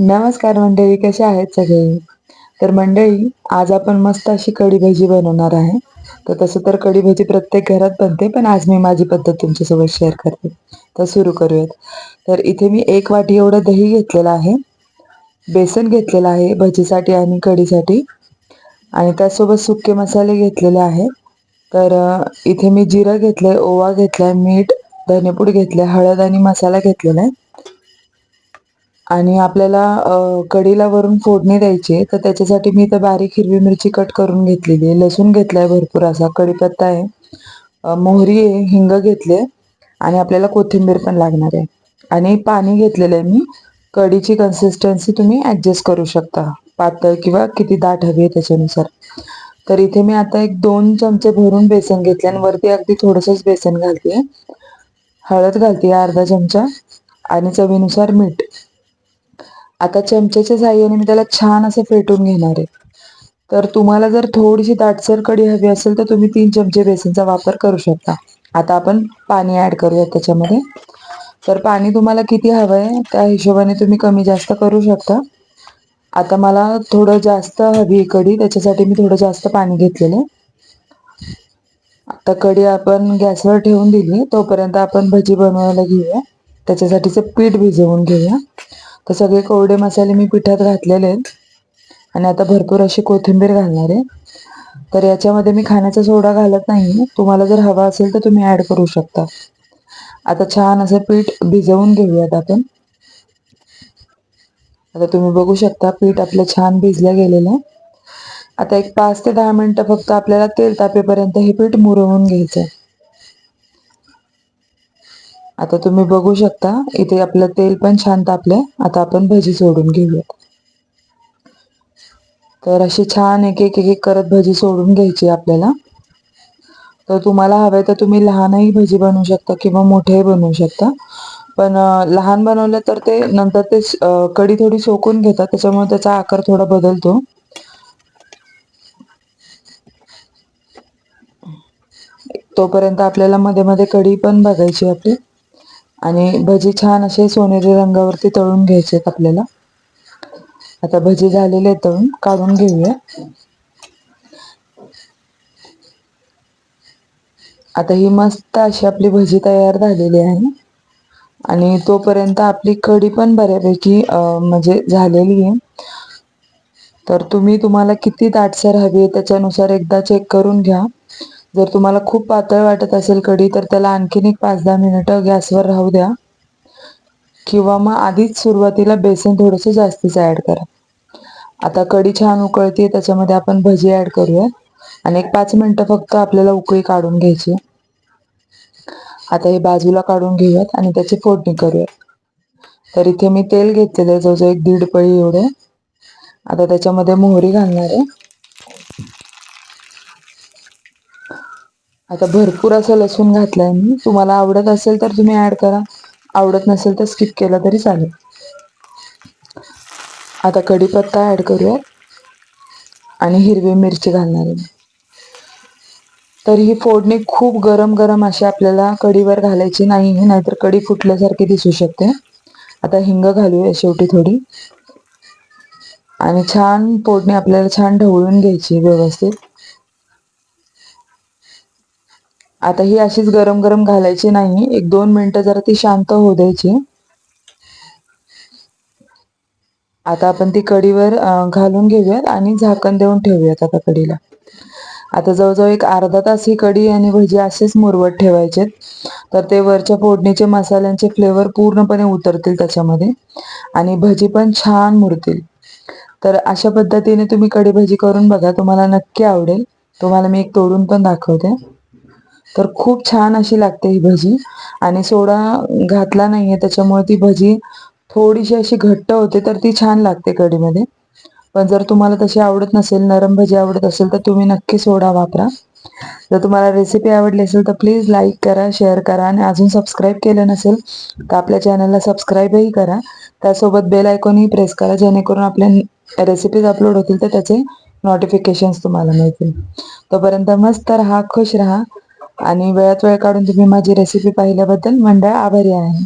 नमस्कार मंडळी कसे आहेत सगळे? तर मंडळी आज आपण मस्त अशी कढी भजी बनवणार आहे. तर तसं तर कढी भजी प्रत्येक घरात बनते पण आज मी माझी पद्धत तुमच्यासोबत शेअर करते. तर सुरू करूयात. तर इथे मी एक वाटी एवढं दही घेतलेलं आहे. बेसन घेतलेलं आहे भजीसाठी आणि कढीसाठी. आणि त्यासोबत सुके मसाले घेतलेले आहे. तर इथे मी जिरं घेतलंय ओवा घेतलाय मीठ धनेपूड आहे हळद आणि मसाला घेतलेला आहे. आणि आपल्याला कढीला वरून फोडणी द्यायची तर त्याच्यासाठी मी तर बारीक हिरवी मिरची कट करून घेतलेली आहे. लसूण घेतलाय भरपूर असा कढीपत्ता आहे मोहरी आहे हिंग घेतले आणि आपल्याला कोथिंबीर पण लागणार आहे. आणि पाणी घेतलेलं आहे मी. कढीची कन्सिस्टन्सी तुम्ही ॲडजस्ट करू शकता. पातळ किंवा किती दाट हवी आहे त्याच्यानुसार. तर इथे मी आता एक दोन चमचे भरून बेसन घेतले आणि वरती अगदी थोडंसंच बेसन घालते. हळद घालते अर्धा चमचा. आणि चवीनुसार मीठ. आता चमच्याच्या साह्याने मी त्याला छान असं फेटून घेणार आहे. तर तुम्हाला जर थोडीशी दाटसर कढी हवी असेल तर तुम्ही तीन चमचे बेसनचा वापर करू शकता. आता आपण पाणी ॲड करूया त्याच्यामध्ये. तर पाणी तुम्हाला किती हवं आहे त्या हिशोबाने तुम्ही कमी जास्त करू शकता. आता मला थोडं जास्त हवी कढी त्याच्यासाठी मी थोडं जास्त पाणी घेतलेलं आता कढी आपण गॅसवर ठेवून दिली तोपर्यंत आपण भजी बनवायला घेऊया. त्याच्यासाठीचं पीठ भिजवून घेऊया. तर सगळे कोरडे मसाले मी पिठात घातलेले आहेत. आणि आता भरपूर अशी कोथिंबीर घालणार आहे. तर याच्यामध्ये मी खाण्याचा सोडा घालत नाही. तुम्हाला जर हवा असेल तर तुम्ही ॲड करू शकता. आता छान असं पीठ भिजवून घेऊयात आपण. आता तुम्ही बघू शकता पीठ आपलं छान भिजलं गेलेलं आता एक पाच ते दहा मिनटं फक्त आपल्याला तेल तापेपर्यंत हे पीठ मुरवून घ्यायचं आहे. आता तुम्ही बघू शकता इथे आपलं तेल पण छान तापलंय. आता आपण भजी सोडून घेऊयात. तर अशी छान एक एक एक करत भजी सोडून घ्यायची आपल्याला. तर तुम्हाला हवे तर तुम्ही लहानही भजी बनवू शकता किंवा मोठेही बनवू शकता. पण लहान बनवलं तर ते नंतर ते कडी थोडी सोकून घेतात. त्याच्यामुळे त्याचा आकार थोडा बदलतो. तोपर्यंत आपल्याला मध्ये मध्ये कढी पण बघायची आपली. आणि भजी छान असे सोनेरी रंगावरती तळून घ्यायचे आहेत आपल्याला. आता भजी झालेले तळून काढून घेऊया. आता ही मस्त अशी आपली भजी तयार झालेली आहे. आणि तोपर्यंत आपली कढी पण बऱ्यापैकी म्हणजे झालेली आहे. तर तुम्ही तुम्हाला किती दाटसर हवी आहे त्याच्यानुसार एकदा चेक करून घ्या. जर तुम्हाला खूप पातळ वाटत असेल कढी तर त्याला आणखीन एक पाच दहा मिनिटं गॅसवर राहू द्या. किंवा मग आधीच सुरुवातीला बेसन थोडंसं जास्तीचं ॲड करा. आता कढी छान उकळते त्याच्यामध्ये आपण भजी ॲड करूया. आणि एक पाच मिनटं फक्त आपल्याला उकळी काढून घ्यायची. आता हे बाजूला काढून घेऊयात आणि त्याची फोडणी करूयात. तर इथे मी तेल घेतलेलं आहे जवळजवळ एक दीड पळी एवढे. आता त्याच्यामध्ये मोहरी घालणार आहे. आता भरपूर असं लसूण घातलंय मी. तुम्हाला आवडत असेल तर तुम्ही ऍड करा. आवडत नसेल तर स्किप केला तरी चालेल. आता कढीपत्ता ऍड करूयात आणि हिरवी मिरची घालणार आहे तर ही फोडणी खूप गरम गरम अशी आपल्याला कढीवर घालायची नाही नाहीतर कढी फुटल्यासारखी दिसू शकते. आता हिंग घालूया शेवटी थोडी. आणि छान फोडणी आपल्याला छान ढवळून घ्यायची व्यवस्थित. आता ही अशीच गरम गरम घालायची नाही. एक दोन मिनटं जरा ती शांत होऊ द्यायची. आता आपण ती कढीवर घालून घेऊयात आणि झाकण देऊन ठेवूयात आता कढीला. आता जवळजवळ एक अर्धा तास ही कढी आणि भजी असेच मुरवत ठेवायचे तर ते वरच्या फोडणीचे मसाल्यांचे फ्लेवर पूर्णपणे उतरतील त्याच्यामध्ये आणि भजी पण छान मुरतील. तर अशा पद्धतीने तुम्ही कढी भजी करून बघा तुम्हाला नक्की आवडेल. तुम्हाला मी एक तोडून पण दाखवते. तर खूप छान अशी लागते ही भजी. आणि सोडा घातला नाहीये त्याच्यामुळे ती भजी थोडीशी अशी घट्ट होते तर ती छान लागते कढीमध्ये. पण जर तुम्हाला तशी आवडत नसेल नरम भजी आवडत असेल तर तुम्ही नक्की सोडा वापरा. जर तुम्हाला रेसिपी आवडली असेल तर प्लीज लाईक करा शेअर करा आणि अजून सबस्क्राईब केलं नसेल तर आपल्या चॅनलला सबस्क्राईबही करा. त्यासोबत बेल आयकॉनही प्रेस करा जेणेकरून आपल्या रेसिपीज अपलोड होतील तर त्याचे नोटिफिकेशन्स तुम्हाला मिळतील. तोपर्यंत मस्त राहा खुश राहा. आणि वेळात वेळ काढून तुम्ही माझी रेसिपी पाहिल्याबद्दल मंडळ आभारी आहे.